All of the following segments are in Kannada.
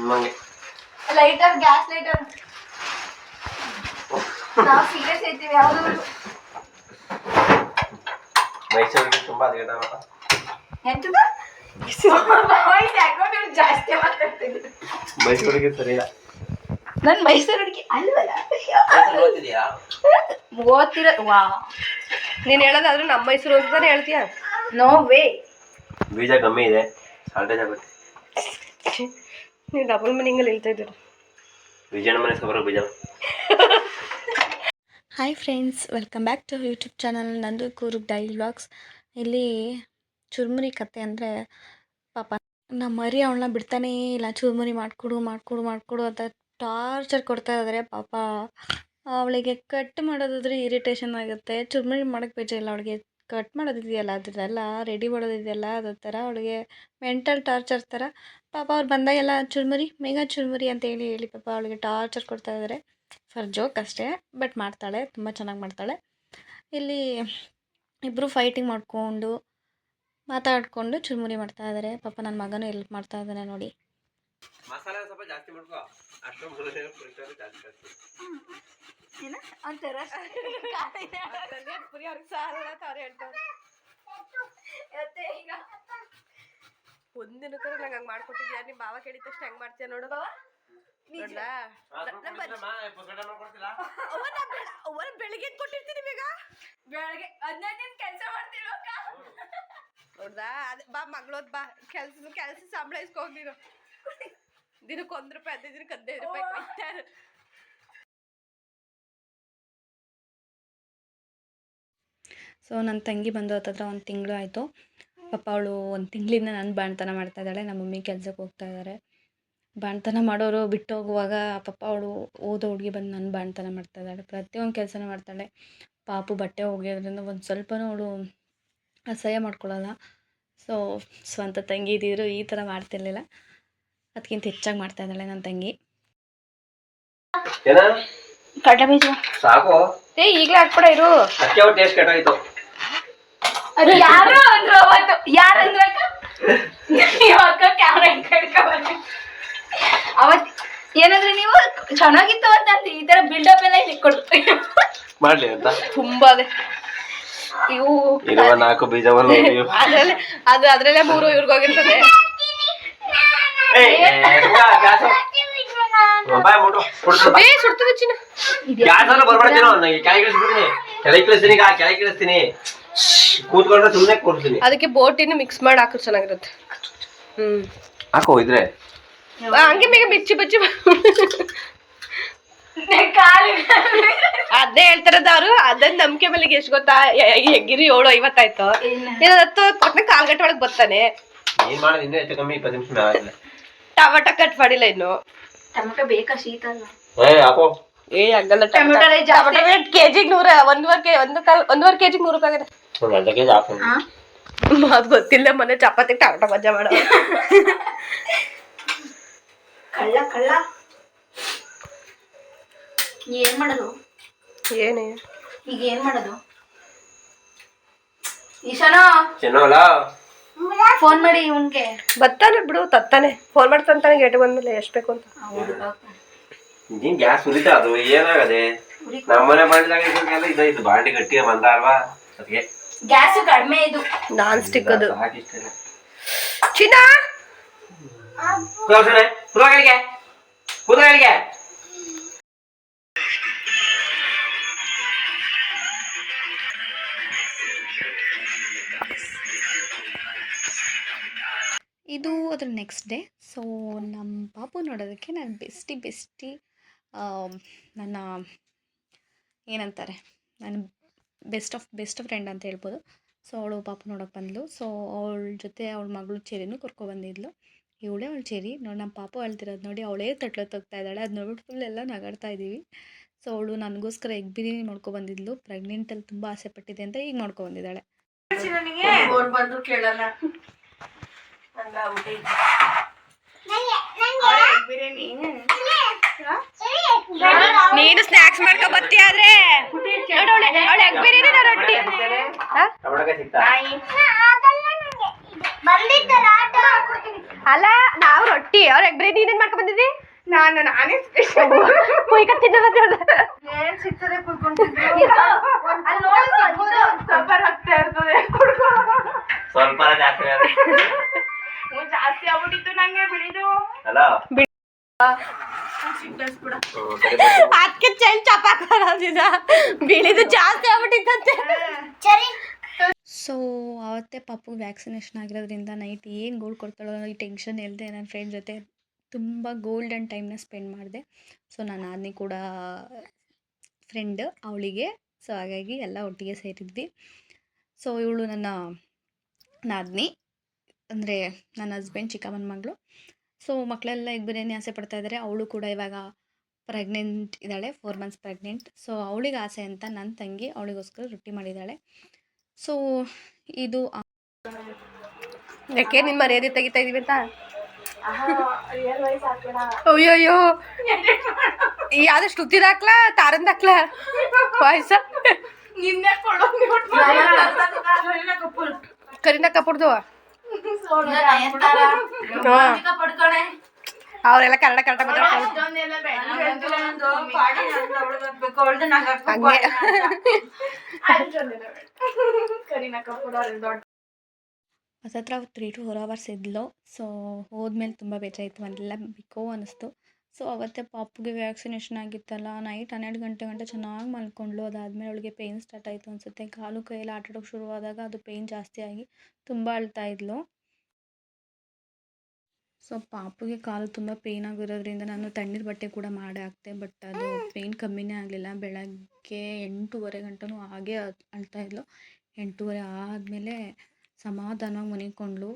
ನಿಮ್ಮಂಗೆ. ಲೈಟರ್ ಗ್ಯಾಸ್ ಲೈಟರ್ ನಾವು ಸೀರಿಯಸ್ ಐತೀವಿ ಯಾವುದು ಮೈಸೂರಿಗೆ ತುಂಬಾ ಅದ್ಗೇದಾವಲ್ಲ ಎಂತದ? ಜಾಸ್ತಿ ಮಾತಾಡ್ತಿದ್ರು ಮೈಸೂರಿಗೆ ಸರಿಯಾ ನನ್ ಮೈಸೂರು ಹುಡುಗಿ ಅಲ್ವಲ್ಲ ಓದ್ತಿರ ವಾ. ನೀನ್ ಹೇಳೋದಾದ್ರೆ ನಮ್ಮ ಮೈಸೂರು ಅಂತಾನೆ ಹೇಳ್ತೀಯ? ನೋ ವೇ ಬೀಜ ಕಮ್ಮಿ ಇದೆ ಸಾಲ್ಟೇಜ್ ಆಗುತ್ತೆ. ನೀವು ಡಬಲ್ ಮೀನಿಂಗಲ್ಲಿ ಹೇಳ್ತಾ ಇದ್ದೀರಿ? ವಿಜಯನ ಮನೆ ಸಬರ ಬೀಜ hi friends welcome back to YouTube channel ನಂದು ಕೂರುಗ್ ಡೈಲಿ ವ್ಲಾಗ್ಸ್ ಇಲ್ಲಿ ಚುರುಮುರಿ ಕತೆ ಅಂದರೆ ಪಾಪ ನಮ್ಮ ಮರಿ ಅವಳನ್ನ ಬಿಡ್ತಾನೇ ಇಲ್ಲ. ಚುರುಮುರಿ ಮಾಡಿಕೊಡು ಮಾಡಿಕೊಡು ಮಾಡಿಕೊಡು ಅಂತ ಟಾರ್ಚರ್ ಕೊಡ್ತಾ ಇದ್ದಾರೆ ಪಾಪ. ಅವಳಿಗೆ ಕಟ್ ಮಾಡೋದಾದ್ರೆ ಇರಿಟೇಷನ್ ಆಗುತ್ತೆ. ಚುರುಮುರಿ ಮಾಡೋಕ್ಕೆ ಬೇಜಾರಿಲ್ಲ ಅವಳಿಗೆ ಕಟ್ ಮಾಡೋದಿದೆಯಲ್ಲ ಅದನ್ನೆಲ್ಲ ರೆಡಿ ಮಾಡೋದಿದೆಯಲ್ಲ ಅದ್ರ ಥರ ಅವಳಿಗೆ ಮೆಂಟಲ್ ಟಾರ್ಚರ್ ಥರ. ಪಾಪ ಅವ್ರು ಬಂದಾಗೆಲ್ಲ ಚುರುಮುರಿ ಮೇಘ ಚುರುಮುರಿ ಅಂತ ಹೇಳಿ ಹೇಳಿ ಪಾಪ ಅವಳಿಗೆ ಟಾರ್ಚರ್ ಕೊಡ್ತಾ ಇದ್ದಾರೆ ಫರ್ ಜೋಕ್ ಅಷ್ಟೇ ಬಟ್ ಮಾಡ್ತಾಳೆ ತುಂಬ ಚೆನ್ನಾಗಿ ಮಾಡ್ತಾಳೆ. ಇಲ್ಲಿ ಇಬ್ಬರು ಫೈಟಿಂಗ್ ಮಾಡಿಕೊಂಡು ಮಾತಾಡಿಕೊಂಡು ಚುರುಮುರಿ ಮಾಡ್ತಾ ಇದ್ದಾರೆ ಪಾಪ ನನ್ನ ಮಗನೂ ಹೆಲ್ಪ್ ಮಾಡ್ತಾ ಇದ್ದಾನೆ ನೋಡಿ. ಮಸಾಲೆ ಸ್ವಲ್ಪ ಜಾಸ್ತಿ ಮಾಡ್ಕೋ. ಅಷ್ಟು ಜಾಸ್ತಿ ಒಂಥರ ಇವತ್ತೇ ಈಗ? ಒಂದಿನಕ್ಕೂ ನಂಗೆ ಹಂಗೆ ಮಾಡ್ಕೊಟ್ಟಿದ್ಯಾ? ನಿಮ್ಮ ಬಾವ ಕೇಳಿದ ತಕ್ಷಣ ಹೆಂಗ್ ಮಾಡ್ತೀಯ ನೋಡು. ಬಾವ ಬೆಳಿಗ್ಗೆ ಕೊಟ್ಟಿರ್ತೀನಿ ಬೇಗ? ಬೆಳಗ್ಗೆ ಹದಿನೈದು ದಿನ ಕೆಲಸ ಮಾಡ್ತಿಲ್ವಕ್ಕ ನೋಡ್ದಾ? ಅದೇ ಬಾ ಮಗಳೋದ್ ಬಾ. ಕೆಲ್ಸದ ಕೆಲ್ಸ ಸಂಬಳ ಇಸ್ಕೊಂಡಿರೋ ದಿನಕ್ಕೆ ಒಂದ್ ರೂಪಾಯಿ ಹದಿನೈದು ದಿನಕ್ಕೆ ಹದಿನೈದು ರೂಪಾಯಿ ಕೊಡ್ತಾರೆ ಸೊ ನನ್ನ ತಂಗಿ ಬಂದು ಹತ್ರ ಒಂದು ತಿಂಗಳು ಆಯಿತು. ಪಾಪ ಅವಳು ಒಂದು ತಿಂಗಳಿಂದ ನನ್ನ ಬಾಣ್ತನ ಮಾಡ್ತಾ ಇದ್ದಾಳೆ ನಮ್ಮ ಮಮ್ಮಿ ಕೆಲ್ಸಕ್ಕೆ ಹೋಗ್ತಾ ಇದ್ದಾರೆ ಬಾಣ್ತನ ಮಾಡೋರು ಬಿಟ್ಟು ಹೋಗುವಾಗ ಪಾಪ ಅವಳು ಓದೋ ಹುಡುಗಿ ಬಂದು ನನ್ನ ಬಾಣ್ತನ ಮಾಡ್ತಾ ಇದ್ದಾಳೆ. ಪ್ರತಿಯೊಂದು ಕೆಲಸನೂ ಮಾಡ್ತಾಳೆ. ಪಾಪು ಬಟ್ಟೆ ಒಗೆಯೋದ್ರಿಂದ ಒಂದು ಸ್ವಲ್ಪನೂ ಅವಳು ಅಸಹ್ಯ ಮಾಡ್ಕೊಳ್ಳಲ್ಲ ಸೊ ಸ್ವಂತ ತಂಗಿ ಇದ್ದಿದ್ರು ಈ ಥರ ಮಾಡ್ತಿರ್ಲಿಲ್ಲ. ಅದಕ್ಕಿಂತ ಹೆಚ್ಚಾಗಿ ಮಾಡ್ತಾ ಇದ್ದಾಳೆ ನನ್ನ ತಂಗಿ. ಏನ? ಕಡಲೆ ಬೀಜ. ಸಾಕು ಏ ಈಗಲೇ ಹಾಕ್ಬಿಡ ಇರು. ಟೇಸ್ಟ್ ಕೆಟ್ಟೋಯ್ತು. ಅದು ಯಾರು ಅಂದ್ರು ಅವತ್ತು. ಯಾರಂದ್ರ ಅಕ್ಕ? ಕ್ಯಾಮ್ರಾ ಹಿಡ್ಕ ಬಂದೆ ಅವತ್ ಏನಂದ್ರೆ ನೀವು ಚೆನ್ನಾಗಿತ್ತು ಅಂತ ಈ ತರ ಬಿಲ್ಡಪ್ ಎಲ್ಲ ಇಲ್ಲಿ ಕೊಡ್ತೀವಿ ಮಾಡ್ಲಿ ಅಂತ. ತುಂಬಾ ಅದೇ. ಇವು ಇರುವ ನಾಲ್ಕು ಬೀಜವನ್ನು ನೀವು. ಅದ್ರಲ್ಲೇ ಅದು ಅದ್ರಲ್ಲೇ ಮೂರು ಇವ್ರಿಗೆ ಹೋಗಿರ್ತದೆ. ಏ ಸುಡ್ತದೆ ಚಿನ್ನ ಗ್ಯಾಸ್ ಅನ್ನ ಬರ್ಬಾರ್ದೇನೋ ನನಗೆ ಕೆಳಗೆ ಕೆಳಗೆ ಇಳಿಸ್ತೀನಿ ಕಾ ಕೆಳಗೆ ಕೂತ್ಕೊಂಡ್ರೆ ಸುಮ್ಮನೆ ಕೊಡ್ತೀನಿ. ಅದಕ್ಕೆ ಬೋಟಿನ ಮಿಕ್ಸ್ ಮಾಡಿ ಹಾಕಿದ್ರೆ ಚೆನ್ನಾಗಿರುತ್ತೆ. ಹ್ಮ್. ಹಾಕೋ ಇದ್ರೆ. ಹಂಗೆ ಬೇಗ ಬಿಚ್ಚಿ ಬಚ್ಚಿ ಕಾಲು ಅದೇ ಹೇಳ್ತಾರದ ಅವ್ರು ಅದನ್ನ ನಂಬಿಕೆ ಮೇಲೆ ಎಷ್ಟು ಗೊತ್ತಾ ಹೆಗ್ಗಿರಿ ಏಳು ಐವತ್ತಾಯ್ತು. ಇನ್ನು. ಹತ್ತು ಕಾಲ್ ಕಾಲ್ಗಟ್ಟೆ ಒಳಗೆ ಬರ್ತಾನೆ. ಏನ್ ಮಾಡೋದು ಇನ್ನೂ ಹೆಚ್ಚು ಕಮ್ಮಿ ಇಪ್ಪತ್ತು ನಿಮಿಷ ಆಗಿಲ್ಲ ಟಮಾಟ ಕಟ್ ಮಾಡಿಲ್ಲ ಇನ್ನು. ಟೊಮೆಟೊ ಬೇಕಾ ಶೀತ ಅಲ್ಲ ಏ ಹಾಕೋ. ಏ ಹಂಗಲ್ಲ ಟೊಮೆಟೊ. ಕೆಜಿಗೆ ನೂರ ಒಂದೂವರೆ ಕೆ ಒಂದು ಕಾಲ್ ಒಂದೂವರೆ ಕೆಜಿಗೆ ನೂರು ರೂಪಾಯಿ ಆಗಿದೆ ಅದು ಗೊತ್ತಿಲ್ಲ ಮೊನ್ನೆ ಚಪಾತಿ ಟಾಟ ಮಜಾ ಮಾಡ ಕಳ್ಳ ಕಳ್ಳ ಏನ್ ಮಾಡೋದು ಏನೇ ಈಗ ಏನ್ ಮಾಡೋದು ಈಶಾನೋ ಚೆನ್ನೋಲ್ಲ ಫೋನ್ ಮಾಡಿ ಇವನ್ಗೆ ಬರ್ತಾನೆ ಬಿಡು ತತ್ತಾನೆ ಫೋನ್ ಮಾಡ್ತಾನೆ ಗೇಟ್ ಬಂದ್ಮೇಲೆ ಎಷ್ಟು ಬೇಕು ಅಂತ ಈಗಿನ ಗ್ಯಾಸ್ ಉರಿತಾ ಅದು ಏನಾಗದೆ ನಮ್ಮನೆ ಮಾಡಿದಾಗ ಇದಕ್ಕೆಲ್ಲ ಇದು ಇದು ಬಾಂಡಿ ಗಟ್ಟಿಗೆ ಬಂದ ಅಲ್ವಾ ಅದಕ್ಕೆ ಗ್ಯಾಸ್ ಕಡಿಮೆ ಇದು. ನಾನ್ ಸ್ಟಿಕ್ ಅದು ಚಿನ್ನ! ಇದು. ಅದ್ರ ನೆಕ್ಸ್ಟ್ ಡೇ ಸೊ ನಮ್ಮ ಪಾಪು ನೋಡೋದಕ್ಕೆ ನಾನು ಬೆಸ್ಟಿ ಬೆಸ್ಟಿ ನನ್ನ ಏನಂತಾರೆ? ನನ್ನ ಬೆಸ್ಟ್ ಆಫ್ ಬೆಸ್ಟ್ ಫ್ರೆಂಡ್ ಅಂತ ಹೇಳ್ಬೋದು. ಸೊ ಅವಳು ಪಾಪ ನೋಡೋಕೆ ಬಂದಳು ಸೊ ಅವಳ ಜೊತೆ ಅವಳ ಮಗಳು ಚೆರಿನೂ ಕರ್ಕೊಬಂದಿದ್ಲು ಇವಳೇ ಅವಳು ಚೆರಿ ನೋಡಿ ನಮ್ಮ ಪಾಪ ಹೇಳ್ತಿರೋದು ನೋಡಿ ಅವಳೇ ತಟ್ಲ ತಗ್ತಾ ಇದ್ದಾಳೆ. ಅದು ನೋಡ್ಬಿಟ್ಟು ಫುಲ್ ಎಲ್ಲ ನಗಾಡ್ತಾ ಇದ್ದೀವಿ ಸೊ ಅವಳು ನನಗೋಸ್ಕರ ಎಗ್ ಬಿರಿಯಾನಿ ಮಾಡ್ಕೊಬಂದಿದ್ಲು ಪ್ರೆಗ್ನೆಂಟಲ್ಲಿ ತುಂಬ ಆಸೆ ಪಟ್ಟಿದೆ ಅಂತ ಈಗ ಮಾಡ್ಕೊ ಬಂದಿದ್ದಾಳೆ. ಬಂದ್ರು ಕೇಳಲ್ಲ ಬಿರಿಯಾನಿ. ನೀನು ಸ್ನಾಕ್ಸ್ ಮಾಡ್ಕೊ ಬರ್ತೀಯ ಆದ್ರೆ ಅವಳೆ ಎಗ್ ಬಿರಿಯಾನಿ ರೊಟ್ಟಿ. ಅಲ್ಲ ನಾವು ರೊಟ್ಟಿ ಅವ್ರ ಎಗ್ ಬಿರಿಯಾನಿ ಏನೇನ್ ಮಾಡ್ಕೊ ಬಂದಿದ್ದಿ? ನಾನು ನಾನೇ ಸ್ಪೆಷಲ್ ಕುಯ್ಕತ್ತಿದ್ದ ಏನ್ ಸಿಗ್ತದೆ ಸ್ವಲ್ಪ ರಕ್ತ ಇರ್ತದೆ. ಸ್ವಲ್ಪ ಜಾಸ್ತಿ ಜಾಸ್ತಿ ಆಗ್ಬಿಟ್ಟಿತ್ತು ನಂಗೆ ಬಿಳಿದು ಅಲ್ಲ ಅದಕ್ಕೆ ಬಿಳಿದು ಜಾಸ್ತಿ ಆಗ್ಬಿಟ್ಟಿತ್ತಂತೆ. ಸೊ ಅವತ್ತೆ ಪಾಪು ವ್ಯಾಕ್ಸಿನೇಷನ್ ಆಗಿರೋದ್ರಿಂದ ನೈಟ್ ಏನು ಗೋಲ್ಡ್ ಕೊಡ್ತಾಳೋ ಈ ಟೆನ್ಷನ್ ಇಲ್ಲದೆ ನನ್ನ ಫ್ರೆಂಡ್ ಜೊತೆ ತುಂಬ ಗೋಲ್ಡನ್ ಟೈಮ್ನ ಸ್ಪೆಂಡ್ ಮಾಡಿದೆ. ಸೊ ನಾನು ನಾದಿನಿ ಕೂಡ ಫ್ರೆಂಡ್ ಅವಳಿಗೆ. ಸೊ ಹಾಗಾಗಿ ಎಲ್ಲ ಒಟ್ಟಿಗೆ ಸೇರಿದ್ವಿ. ಸೊ ಇವಳು ನನ್ನ ನಾದ್ನಿ. ಅಂದರೆ ನನ್ನ ಹಸ್ಬೆಂಡ್ ಚಿಕ್ಕಮ್ಮನ ಮಗಳು. ಸೊ ಮಕ್ಕಳೆಲ್ಲ ಈಗ ಬಿರಿಯಾನಿ ಆಸೆ ಪಡ್ತಾ ಇದ್ದಾರೆ ಅವಳು ಕೂಡ ಇವಾಗ ಪ್ರೆಗ್ನೆಂಟ್ ಇದ್ದಾಳೆ ಫೋರ್ ಮಂತ್ಸ್ ಪ್ರೆಗ್ನೆಂಟ್ ಸೊ ಅವಳಿಗೆ ಆಸೆ ಅಂತ ನನ್ನ ತಂಗಿ ಅವಳಿಗೋಸ್ಕರ ರೊಟ್ಟಿ ಮಾಡಿದ್ದಾಳೆ. ಸೊ ಇದು ಯಾಕೆ ನಿಮ್ಮ ಮರ್ಯಾದೆ ತೆಗಿತಾ ಇದೀವಿ ಅಂತ? ಅಯ್ಯೋಯ್ಯೋ. ಯಾವ್ದು ಶ್ರುತಿ ಹಾಕ್ಲಾ ತಾರಂದ ಹಾಕ್ಲಾ ಕರೀನಾ ಕಪೂರ್ದು? ಕಪುರ್ದು ಅವರೆಲ್ಲ ಕನ್ನಡ ಕನ್ನಡ ಮಾತಾಡ್ತಾರೆ. ಹತ್ತತ್ರ ತ್ರೀ ಟು ಫೋರ್ ಅವರ್ಸ್ ಇದ್ಲು. ಸೊ ಹೋದ್ಮೇಲೆ ತುಂಬ ಬೇಜಾಯಿತು ಮನೆಲ್ಲ ಬಿಕೋ ಅನಿಸ್ತು. ಸೊ ಅವತ್ತೇ ಪಾಪುಗೆ ವ್ಯಾಕ್ಸಿನೇಷನ್ ಆಗಿತ್ತಲ್ಲ, ನೈಟ್ ಹನ್ನೆರಡು ಗಂಟೆ ಗಂಟೆ ಚೆನ್ನಾಗಿ ಮಲ್ಕೊಂಡ್ಲು ಅದಾದಮೇಲೆ ಅವಳಿಗೆ ಪೇಯ್ನ್ ಸ್ಟಾರ್ಟ್ ಆಯಿತು ಅನಿಸುತ್ತೆ. ಕಾಲು ಕೈಯಲ್ಲಿ ಆಟಾಡೋಕೆ ಶುರುವಾದಾಗ ಅದು ಪೇಯ್ನ್ ಜಾಸ್ತಿ ಆಗಿ ತುಂಬ ಅಳ್ತಾ ಇದ್ಲು. ಸೊ ಪಾಪುಗೆ ಕಾಲು ತುಂಬ ಪೇಯ್ನ್ ಆಗಿರೋದ್ರಿಂದ ನಾನು ತಣ್ಣೀರು ಬಟ್ಟೆ ಕೂಡ ಮಾಡಿ ಹಾಕ್ದೆ ಬಟ್ ಅದು ಪೇಯ್ನ್ ಕಮ್ಮಿನೇ ಆಗಲಿಲ್ಲ. ಬೆಳಗ್ಗೆ ಎಂಟೂವರೆ ಗಂಟನೂ ಹಾಗೇ ಅಳ್ತಾ ಇದ್ಲು. ಎಂಟೂವರೆ ಆದಮೇಲೆ ಸಮಾಧಾನವಾಗಿ ಮನಿಕೊಂಡ್ಳು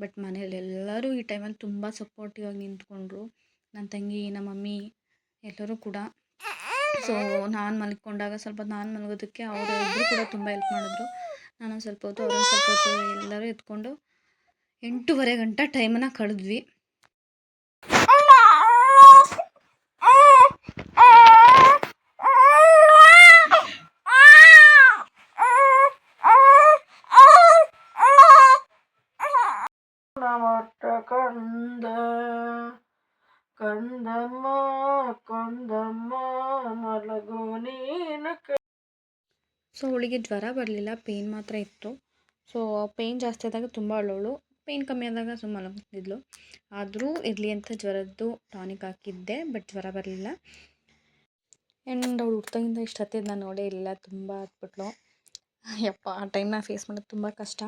ಬಟ್ ಮನೇಲಿ ಎಲ್ಲರೂ ಈ ಟೈಮಲ್ಲಿ ತುಂಬ ಸಪೋರ್ಟಿವ್ ಆಗಿ ನಿಂತ್ಕೊಂಡ್ರು. ನನ್ನ ತಂಗಿ, ನಮ್ಮ ಮಮ್ಮಿ ಎಲ್ಲರೂ ಕೂಡ. ಸೊ ನಾನು ಮಲ್ಕೊಂಡಾಗ ಸ್ವಲ್ಪ ನಾನು ಮಲಗೋದಕ್ಕೆ ಅವರು ಇಬ್ಬರು ಕೂಡ ತುಂಬ ಹೆಲ್ಪ್ ಮಾಡಿದ್ರು. ನಾನು ಸ್ವಲ್ಪ ಹೊತ್ತು ಅವ್ರೊಂದು ಸ್ವಲ್ಪ ಹೊತ್ತು ಎಲ್ಲರೂ ಎತ್ಕೊಂಡು ಎಂಟೂವರೆ ಗಂಟೆ ಟೈಮನ್ನು ಕಳೆದ್ವಿ. ಕಂದ ಕಂದಮ್ಮ ಕಂದಮ್ಮ ಮಲಗು ನೀನು ಸೊ ಅವಳಿಗೆ ಜ್ವರ ಬರಲಿಲ್ಲ ಪೇಯ್ನ್ ಮಾತ್ರ ಇತ್ತು. ಸೊ ಪೇಯ್ನ್ ಜಾಸ್ತಿ ಆದಾಗ ತುಂಬ ಅಳೋಳು. ಪೇಯ್ನ್ ಕಮ್ಮಿ ಆದಾಗ ಸುಮ್ಮನೆ ಮಲಗ್ತಿದ್ಲು ಆದರೂ ಇರಲಿ ಅಂತ ಜ್ವರದ್ದು ಟಾನಿಕ್ ಹಾಕಿದ್ದೆ, ಬಟ್ ಜ್ವರ ಬರಲಿಲ್ಲ. ಆ್ಯಂಡ್ ಅವಳು ಹುಡ್ತಾಗಿಂದ ಇಷ್ಟು ಹತ್ತಿದ್ದು ನಾನು ನೋಡೇ ಇಲ್ಲ ತುಂಬ ಹತ್ಬಿಟ್ಲು ಯಪ್ಪ, ಆ ಟೈಮ್ನ ಫೇಸ್ ಮಾಡೋದು ತುಂಬ ಕಷ್ಟ.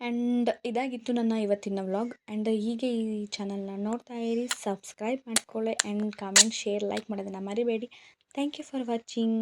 ಆ್ಯಂಡ್ ಇದಾಗಿತ್ತು ನನ್ನ ಇವತ್ತಿನ ವ್ಲಾಗ್ ಆ್ಯಂಡ್ ಹೀಗೆ ಈ ಚಾನಲ್ನ ನೋಡ್ತಾ ಇರಿ ಸಬ್ಸ್ಕ್ರೈಬ್ ಮಾಡ್ಕೊಳ್ಳಿ. ಆ್ಯಂಡ್ ಕಾಮೆಂಟ್ ಶೇರ್ ಲೈಕ್ ಮಾಡೋದನ್ನು ಮರಿಬೇಡಿ. Thank you for watching